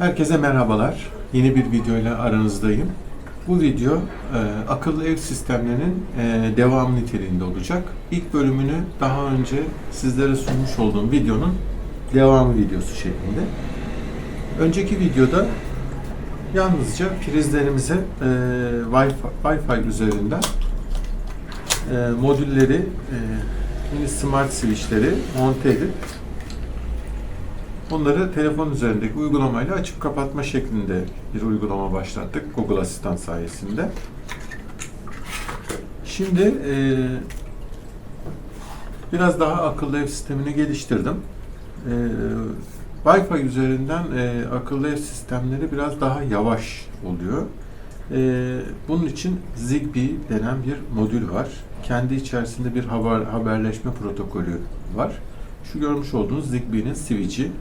Herkese merhabalar. Yeni bir videoyla aranızdayım. Bu video e, akıllı ev sistemlerinin e, devam niteliğinde olacak. İlk bölümünü daha önce sizlere sunmuş olduğum videonun devam videosu şeklinde. Önceki videoda yalnızca prizlerimize e, Wi-Fi, Wi-Fi üzerinden e, modülleri, e, yeni smart switchleri monte edip Bunları telefon üzerindeki uygulamayla açıp kapatma şeklinde bir uygulama başlattık Google Asistan sayesinde. Şimdi e, biraz daha akıllı ev sistemini geliştirdim. E, Wi-Fi üzerinden e, akıllı ev sistemleri biraz daha yavaş oluyor. E, bunun için Zigbee denen bir modül var. Kendi içerisinde bir haber, haberleşme protokolü var. Şu görmüş olduğunuz Zigbee'nin switch'i.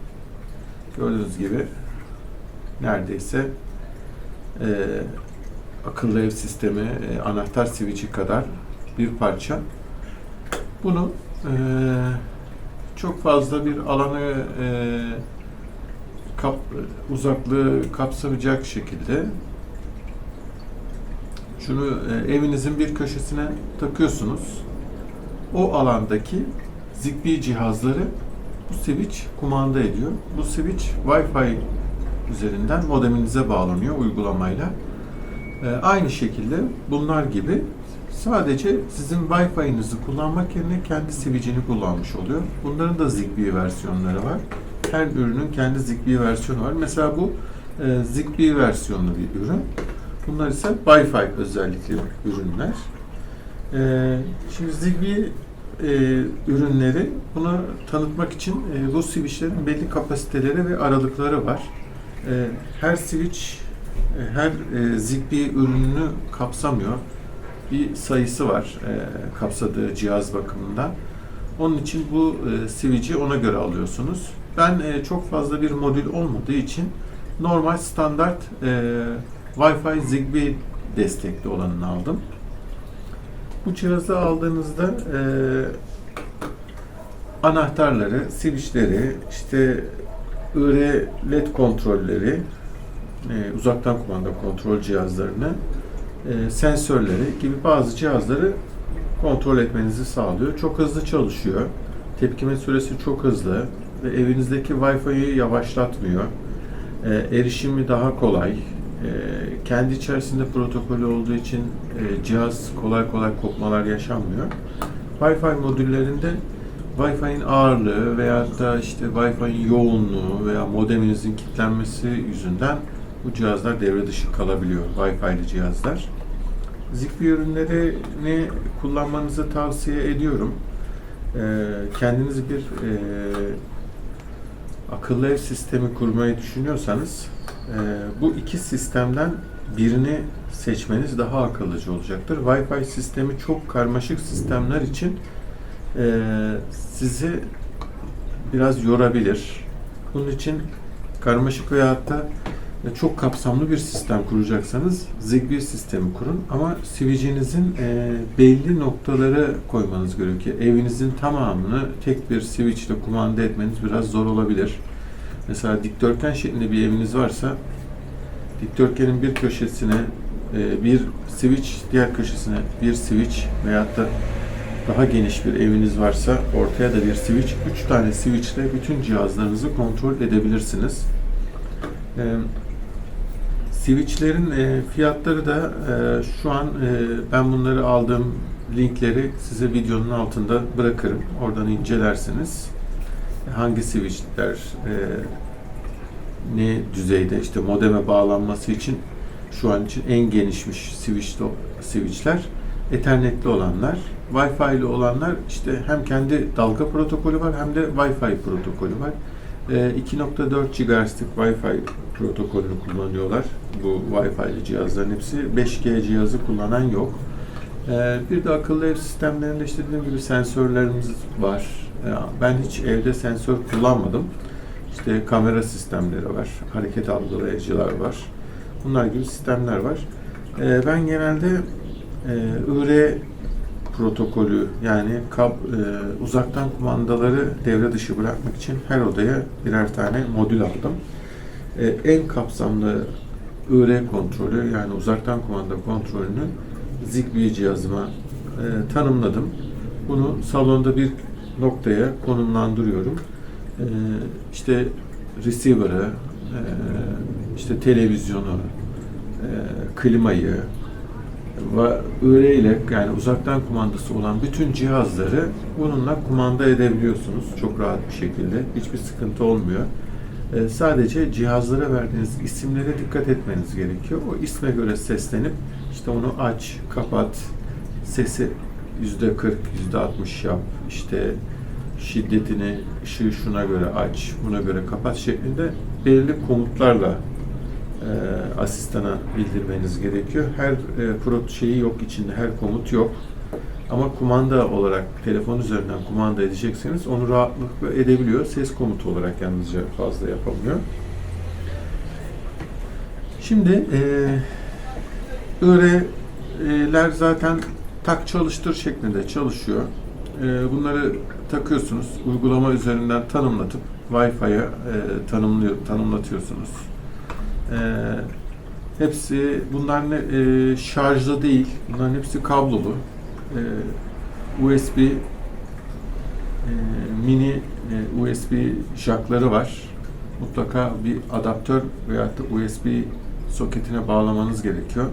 Gördüğünüz gibi neredeyse e, akıllı ev sistemi e, anahtar switch'i kadar bir parça. Bunu e, çok fazla bir alanı e, kap, uzaklığı kapsamayacak şekilde şunu e, evinizin bir köşesine takıyorsunuz. O alandaki Zigbee cihazları bu switch kumanda ediyor. Bu switch Wi-Fi üzerinden modeminize bağlanıyor uygulamayla. Ee, aynı şekilde bunlar gibi sadece sizin Wi-Fi'nizi kullanmak yerine kendi switch'ini kullanmış oluyor. Bunların da Zigbee versiyonları var. Her ürünün kendi Zigbee versiyonu var. Mesela bu e, Zigbee versiyonlu bir ürün. Bunlar ise Wi-Fi özellikli ürünler. Ee, şimdi Zigbee e, ürünleri bunu tanıtmak için e, bu switchlerin belli kapasiteleri ve aralıkları var. E, her switch e, her e, Zigbee ürününü kapsamıyor. Bir sayısı var e, kapsadığı cihaz bakımından. Onun için bu e, switch'i ona göre alıyorsunuz. Ben e, çok fazla bir modül olmadığı için normal standart e, Wi-Fi Zigbee destekli olanını aldım. Bu cihazı aldığınızda e, anahtarları, switchleri, işte IR LED kontrolleri, e, uzaktan kumanda kontrol cihazlarını, e, sensörleri gibi bazı cihazları kontrol etmenizi sağlıyor. Çok hızlı çalışıyor. Tepkime süresi çok hızlı ve evinizdeki Wi-Fi'yi yavaşlatmıyor. E, erişimi daha kolay. E, kendi içerisinde protokolü olduğu için e, cihaz kolay kolay kopmalar yaşanmıyor. Wi-Fi modüllerinde Wi-Fi'nin ağırlığı veya da işte Wi-Fi'nin yoğunluğu veya modeminizin kilitlenmesi yüzünden bu cihazlar devre dışı kalabiliyor. Wi-Fi'li cihazlar. Zigbee ürünlerini kullanmanızı tavsiye ediyorum. E, kendiniz bir e, akıllı ev sistemi kurmayı düşünüyorsanız e, bu iki sistemden birini seçmeniz daha akıllıcı olacaktır. Wi-Fi sistemi çok karmaşık sistemler için e, sizi biraz yorabilir. Bunun için karmaşık veyahut da çok kapsamlı bir sistem kuracaksanız Zigbee sistemi kurun. Ama switch'inizin e, belli noktaları koymanız gerekiyor. Evinizin tamamını tek bir switch ile kumanda etmeniz biraz zor olabilir. Mesela dikdörtgen şeklinde bir eviniz varsa dikdörtgenin bir köşesine e, bir switch, diğer köşesine bir switch veyahut da daha geniş bir eviniz varsa ortaya da bir switch, üç tane switch ile bütün cihazlarınızı kontrol edebilirsiniz. E, switchlerin e, fiyatları da e, şu an e, ben bunları aldığım linkleri size videonun altında bırakırım. Oradan incelersiniz. Hangi switchler e, ne düzeyde işte modeme bağlanması için şu an için en genişmiş switch switchler Ethernet'li olanlar, Wi-Fi'li olanlar işte hem kendi dalga protokolü var hem de Wi-Fi protokolü var. E, 2.4 GHz'lik Wi-Fi protokolünü kullanıyorlar. Bu Wi-Fi'li cihazların hepsi 5G cihazı kullanan yok. E, bir de akıllı ev sistemlerinde işte dediğim gibi sensörlerimiz var. E, ben hiç evde sensör kullanmadım. İşte kamera sistemleri var, hareket algılayıcılar var. Bunlar gibi sistemler var. Ben genelde e, IR protokolü yani kab, e, uzaktan kumandaları devre dışı bırakmak için her odaya birer tane modül aldım. e, en kapsamlı ÖR kontrolü yani uzaktan kumanda kontrolünü Zigbee cihazıma e, tanımladım. Bunu salonda bir noktaya konumlandırıyorum. E, işte receiver'ı, e, işte televizyonu, e, klimayı ve öyle ile yani uzaktan kumandası olan bütün cihazları bununla kumanda edebiliyorsunuz çok rahat bir şekilde. Hiçbir sıkıntı olmuyor. E, sadece cihazlara verdiğiniz isimlere dikkat etmeniz gerekiyor. O isme göre seslenip işte onu aç, kapat, sesi yüzde 40, yüzde 60 yap, işte şiddetini, ışığı şuna göre aç, buna göre kapat şeklinde belirli komutlarla asistana bildirmeniz gerekiyor. Her e, pro şeyi yok içinde, her komut yok. Ama kumanda olarak telefon üzerinden kumanda edecekseniz onu rahatlıkla edebiliyor. Ses komutu olarak yalnızca fazla yapamıyor. Şimdi e, öğreler zaten tak çalıştır şeklinde çalışıyor. E, bunları takıyorsunuz. Uygulama üzerinden tanımlatıp Wi-Fi'ye e, tanımlıyor, tanımlatıyorsunuz. E, hepsi bunlar ne, e, şarjlı değil. Bunların hepsi kablolu. E, USB e, mini e, USB jackları var. Mutlaka bir adaptör veya da USB soketine bağlamanız gerekiyor.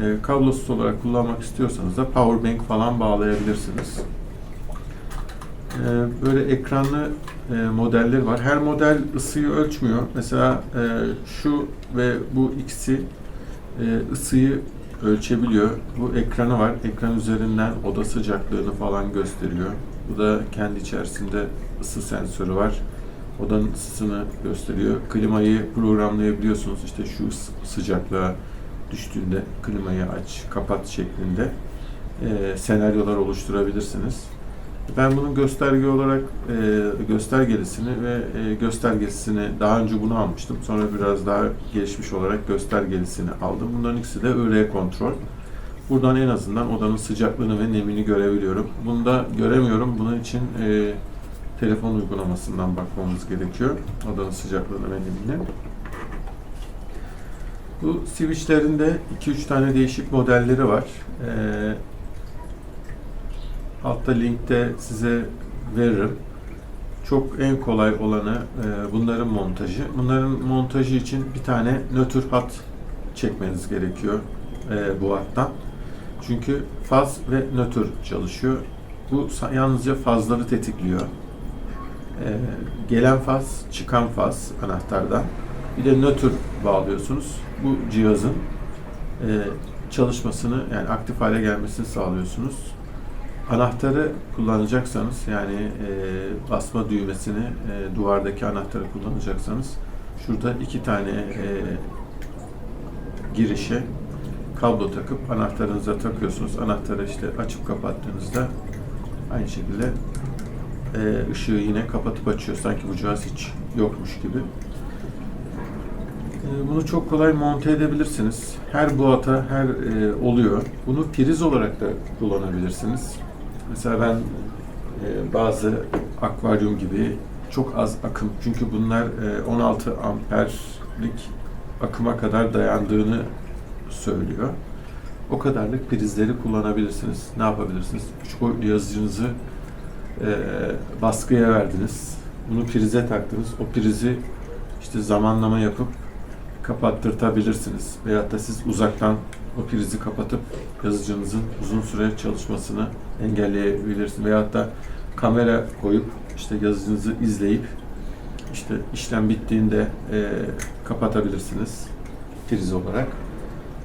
E, kablosuz olarak kullanmak istiyorsanız da power bank falan bağlayabilirsiniz. E, böyle ekranlı e, modelleri var. Her model ısıyı ölçmüyor. Mesela e, şu ve bu ikisi e, ısıyı ölçebiliyor. Bu ekranı var. Ekran üzerinden oda sıcaklığını falan gösteriyor. Bu da kendi içerisinde ısı sensörü var. Odanın ısısını gösteriyor. Klimayı programlayabiliyorsunuz. İşte şu sıcaklığa düştüğünde klimayı aç, kapat şeklinde senaryolar oluşturabilirsiniz. Ben bunun gösterge olarak e, göstergelisini ve e, göstergesini daha önce bunu almıştım. Sonra biraz daha gelişmiş olarak göstergelisini aldım. Bunların ikisi de ÖR kontrol. Buradan en azından odanın sıcaklığını ve nemini görebiliyorum. Bunu da göremiyorum. Bunun için e, telefon uygulamasından bakmamız gerekiyor. Odanın sıcaklığını ve nemini. Bu switchlerin de 2-3 tane değişik modelleri var. Ee, altta linkte size veririm. Çok en kolay olanı e, bunların montajı. Bunların montajı için bir tane nötr hat çekmeniz gerekiyor e, bu hattan. Çünkü faz ve nötr çalışıyor. Bu yalnızca fazları tetikliyor. E, gelen faz, çıkan faz anahtardan. Bir de nötr bağlıyorsunuz. Bu cihazın e, çalışmasını yani aktif hale gelmesini sağlıyorsunuz. Anahtarı kullanacaksanız yani e, basma düğmesini e, duvardaki anahtarı kullanacaksanız şurada iki tane e, girişe kablo takıp anahtarınıza takıyorsunuz. Anahtarı işte açıp kapattığınızda aynı şekilde e, ışığı yine kapatıp açıyor. Sanki bu cihaz hiç yokmuş gibi. E, Bunu çok kolay monte edebilirsiniz. Her boğata her e, oluyor. Bunu priz olarak da kullanabilirsiniz. Mesela ben e, bazı akvaryum gibi çok az akım çünkü bunlar e, 16 amperlik akıma kadar dayandığını söylüyor. O kadarlık prizleri kullanabilirsiniz. Ne yapabilirsiniz? Üç boyutlu yazıcınızı e, baskıya verdiniz. Bunu prize taktınız. O prizi işte zamanlama yapıp kapattırtabilirsiniz. Veyahut da siz uzaktan o prizi kapatıp yazıcınızın uzun süre çalışmasını engelleyebilirsiniz. Veyahut da kamera koyup işte yazıcınızı izleyip işte işlem bittiğinde e, kapatabilirsiniz priz olarak.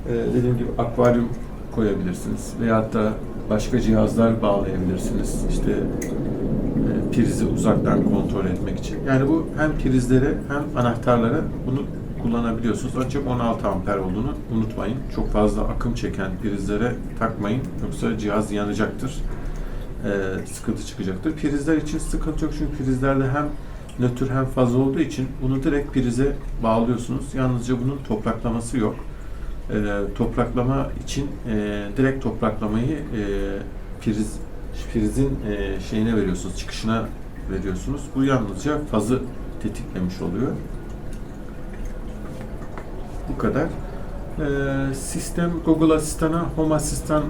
E, dediğim gibi akvaryum koyabilirsiniz. Veyahut da başka cihazlar bağlayabilirsiniz. İşte e, prizi uzaktan kontrol etmek için. Yani bu hem prizlere hem anahtarlara bunu kullanabiliyorsunuz. Ancak 16 amper olduğunu unutmayın. Çok fazla akım çeken prizlere takmayın. Yoksa cihaz yanacaktır. Ee, sıkıntı çıkacaktır. Prizler için sıkıntı yok çünkü prizlerde hem nötr hem faz olduğu için bunu direkt prize bağlıyorsunuz. Yalnızca bunun topraklaması yok. Ee, topraklama için e, direkt topraklamayı e, priz prizin e, şeyine veriyorsunuz, çıkışına veriyorsunuz. Bu yalnızca fazı tetiklemiş oluyor. Bu kadar. Ee, sistem Google Asistan'a Home Asistan e,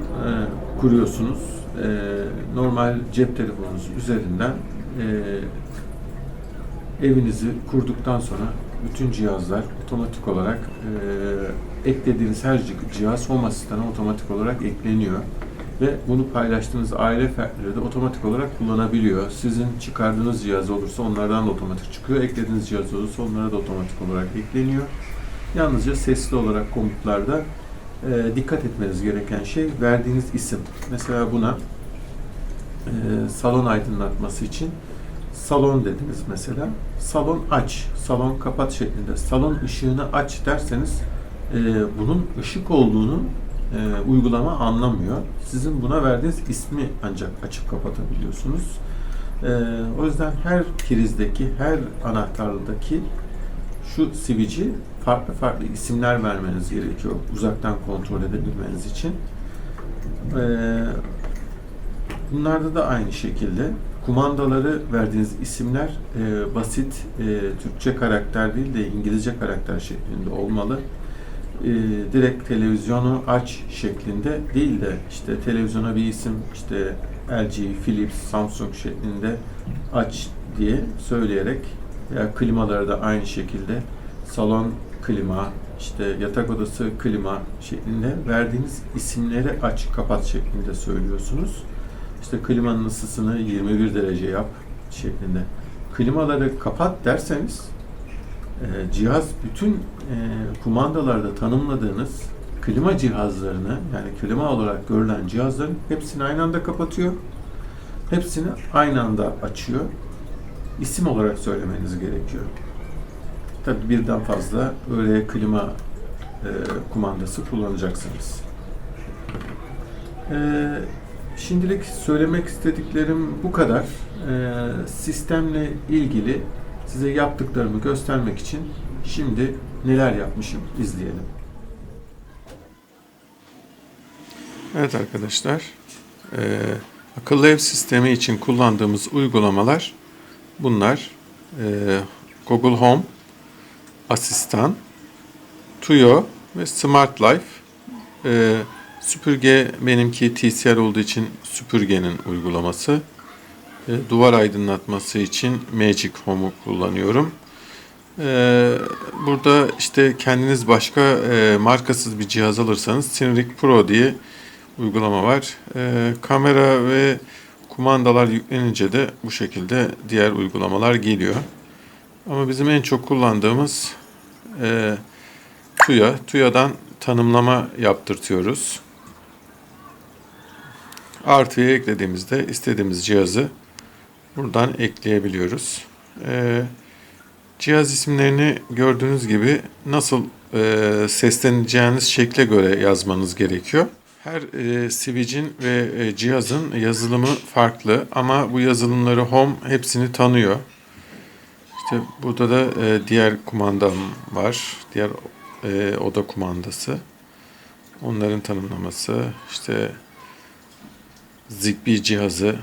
kuruyorsunuz. Ee, normal cep telefonunuz üzerinden e, evinizi kurduktan sonra bütün cihazlar otomatik olarak e, eklediğiniz her cihaz Home Asistan'a otomatik olarak ekleniyor ve bunu paylaştığınız aile fertleri de otomatik olarak kullanabiliyor. Sizin çıkardığınız cihaz olursa onlardan da otomatik çıkıyor. Eklediğiniz cihaz olursa onlara da otomatik olarak ekleniyor. Yalnızca sesli olarak komutlarda e, dikkat etmeniz gereken şey verdiğiniz isim. Mesela buna e, salon aydınlatması için salon dediniz mesela. Salon aç, salon kapat şeklinde. Salon ışığını aç derseniz e, bunun ışık olduğunu e, uygulama anlamıyor. Sizin buna verdiğiniz ismi ancak açıp kapatabiliyorsunuz. E, o yüzden her prizdeki, her anahtarlıdaki şu sivici farklı farklı isimler vermeniz gerekiyor uzaktan kontrol edebilmeniz için. E, bunlarda da aynı şekilde kumandaları verdiğiniz isimler e, basit e, Türkçe karakter değil de İngilizce karakter şeklinde olmalı e, direkt televizyonu aç şeklinde değil de işte televizyona bir isim işte LG, Philips, Samsung şeklinde aç diye söyleyerek veya klimaları da aynı şekilde salon klima, işte yatak odası klima şeklinde verdiğiniz isimleri aç kapat şeklinde söylüyorsunuz. İşte klimanın ısısını 21 derece yap şeklinde. Klimaları kapat derseniz e, cihaz bütün e, kumandalarda tanımladığınız klima cihazlarını yani klima olarak görülen cihazların hepsini aynı anda kapatıyor. Hepsini aynı anda açıyor. İsim olarak söylemeniz gerekiyor. Tabi birden fazla öyle klima e, kumandası kullanacaksınız. E, şimdilik söylemek istediklerim bu kadar. E, sistemle ilgili size yaptıklarımı göstermek için şimdi neler yapmışım izleyelim. Evet arkadaşlar, e, akıllı ev sistemi için kullandığımız uygulamalar bunlar. E, Google Home, Asistan, Tuyo ve Smart Life. E, süpürge benimki TCR olduğu için süpürgenin uygulaması. E, duvar aydınlatması için Magic Home'u kullanıyorum. E, burada işte kendiniz başka e, markasız bir cihaz alırsanız Cineric Pro diye uygulama var. Kamera ve kumandalar yüklenince de bu şekilde diğer uygulamalar geliyor. Ama bizim en çok kullandığımız Tuya. Tuya'dan tanımlama yaptırtıyoruz. Artıya eklediğimizde istediğimiz cihazı buradan ekleyebiliyoruz. Ee, cihaz isimlerini gördüğünüz gibi nasıl e, sesleneceğiniz şekle göre yazmanız gerekiyor. Her e, switch'in ve e, cihazın yazılımı farklı ama bu yazılımları Home hepsini tanıyor. İşte burada da e, diğer kumandam var. Diğer e, oda kumandası. Onların tanımlaması. İşte Zigbee cihazı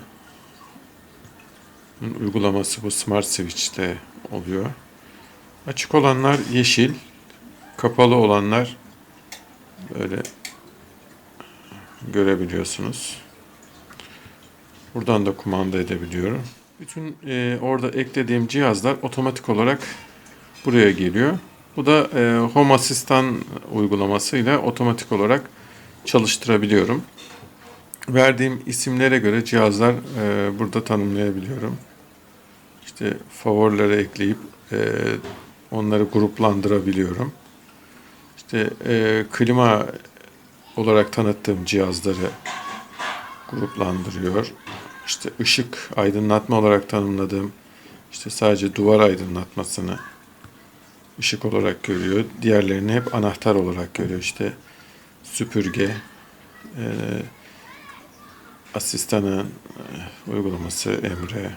uygulaması bu Smart Switch'te oluyor. Açık olanlar yeşil, kapalı olanlar böyle görebiliyorsunuz. Buradan da kumanda edebiliyorum. Bütün e, orada eklediğim cihazlar otomatik olarak buraya geliyor. Bu da e, Home Assistant uygulamasıyla otomatik olarak çalıştırabiliyorum. Verdiğim isimlere göre cihazlar e, burada tanımlayabiliyorum işte favorilere ekleyip e, onları gruplandırabiliyorum. İşte e, klima olarak tanıttığım cihazları gruplandırıyor. İşte ışık aydınlatma olarak tanımladığım işte sadece duvar aydınlatmasını ışık olarak görüyor. Diğerlerini hep anahtar olarak görüyor. İşte süpürge, e, asistanın e, uygulaması Emre,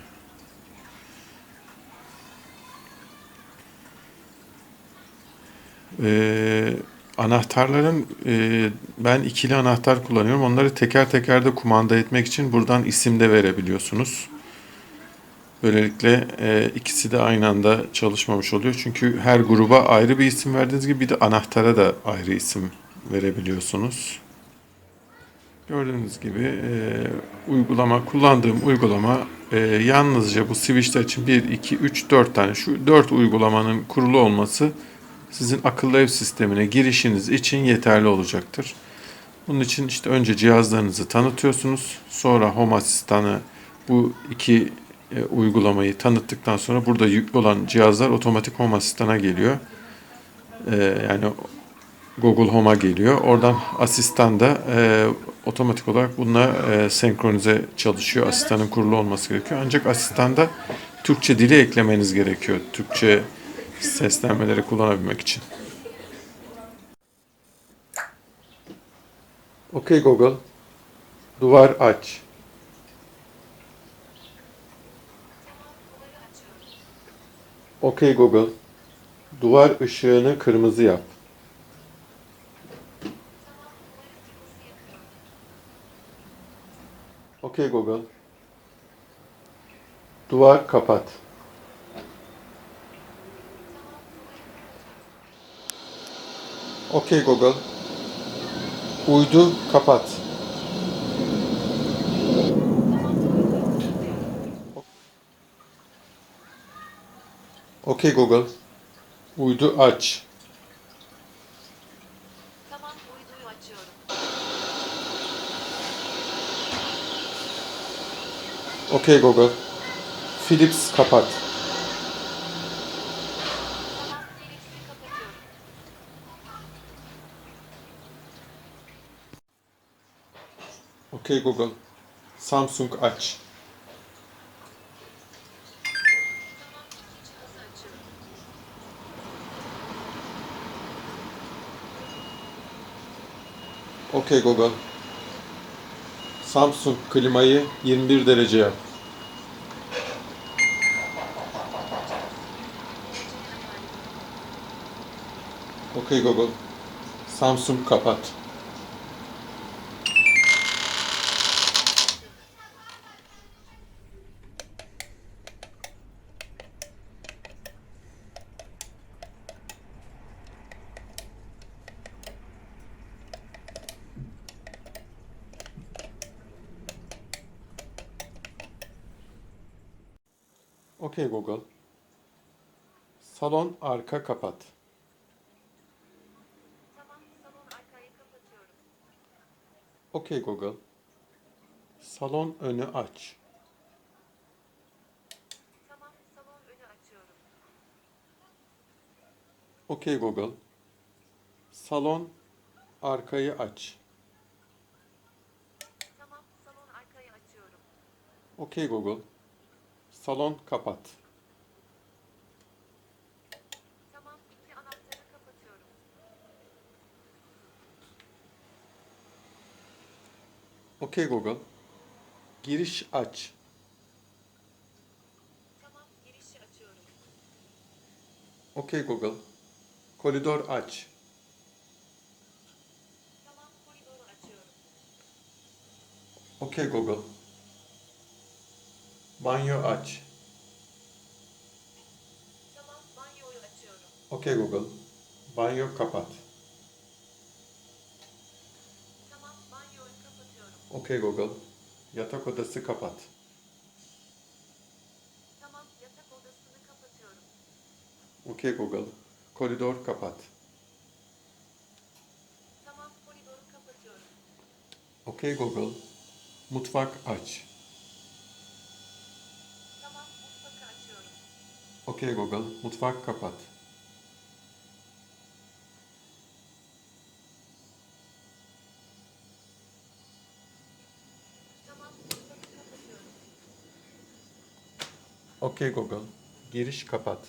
e, anahtarların e, ben ikili anahtar kullanıyorum. Onları teker teker de kumanda etmek için buradan isim de verebiliyorsunuz. Böylelikle e, ikisi de aynı anda çalışmamış oluyor. Çünkü her gruba ayrı bir isim verdiğiniz gibi bir de anahtara da ayrı isim verebiliyorsunuz. Gördüğünüz gibi e, uygulama, kullandığım uygulama e, yalnızca bu switchler için 1, 2, 3, 4 tane şu 4 uygulamanın kurulu olması sizin akıllı ev sistemine girişiniz için yeterli olacaktır. Bunun için işte önce cihazlarınızı tanıtıyorsunuz. Sonra Home Asistan'ı bu iki e, uygulamayı tanıttıktan sonra burada yüklü olan cihazlar otomatik Home Asistan'a geliyor. E, yani Google Home'a geliyor. Oradan asistan da e, otomatik olarak bununla e, senkronize çalışıyor. Asistanın kurulu olması gerekiyor. Ancak asistanda Türkçe dili eklemeniz gerekiyor. Türkçe seslenmeleri kullanabilmek için. Okay Google. Duvar aç. Okay Google. Duvar ışığını kırmızı yap. Okay Google. Duvar kapat. Okay Google. Uydu kapat. Okay Google. Uydu aç. Tamam uyduyu açıyorum. Okay Google. Philips kapat. Tamam Philips'i kapatıyorum. Okay Google. Samsung aç. Okay Google. Samsung klimayı 21 derece yap. Okay Google. Samsung kapat. Okay Google. Salon arka kapat. Tamam salon arkayı kapatıyorum. Okay Google. Salon önü aç. Tamam salon önü açıyorum. Okay Google. Salon arkayı aç. Tamam salon arkayı açıyorum. Okay Google. Salon kapat. Tamam iki anahtarı kapatıyorum. Okay Google. Giriş aç. Tamam girişi açıyorum. Okay Google. Koridor aç. Tamam koridoru açıyorum. Okay Google. Banyo aç. Tamam banyoyu açıyorum. Okay Google. Banyo kapat. Tamam banyoyu kapatıyorum. Okay Google. Yatak odası kapat. Tamam yatak odasını kapatıyorum. Okay Google. Koridor kapat. Tamam koridoru kapatıyorum. Okay Google. Mutfak aç. Tamam mutfağı açıyorum. Okay Google. Mutfak kapat. Okay Google. Giriş kapat.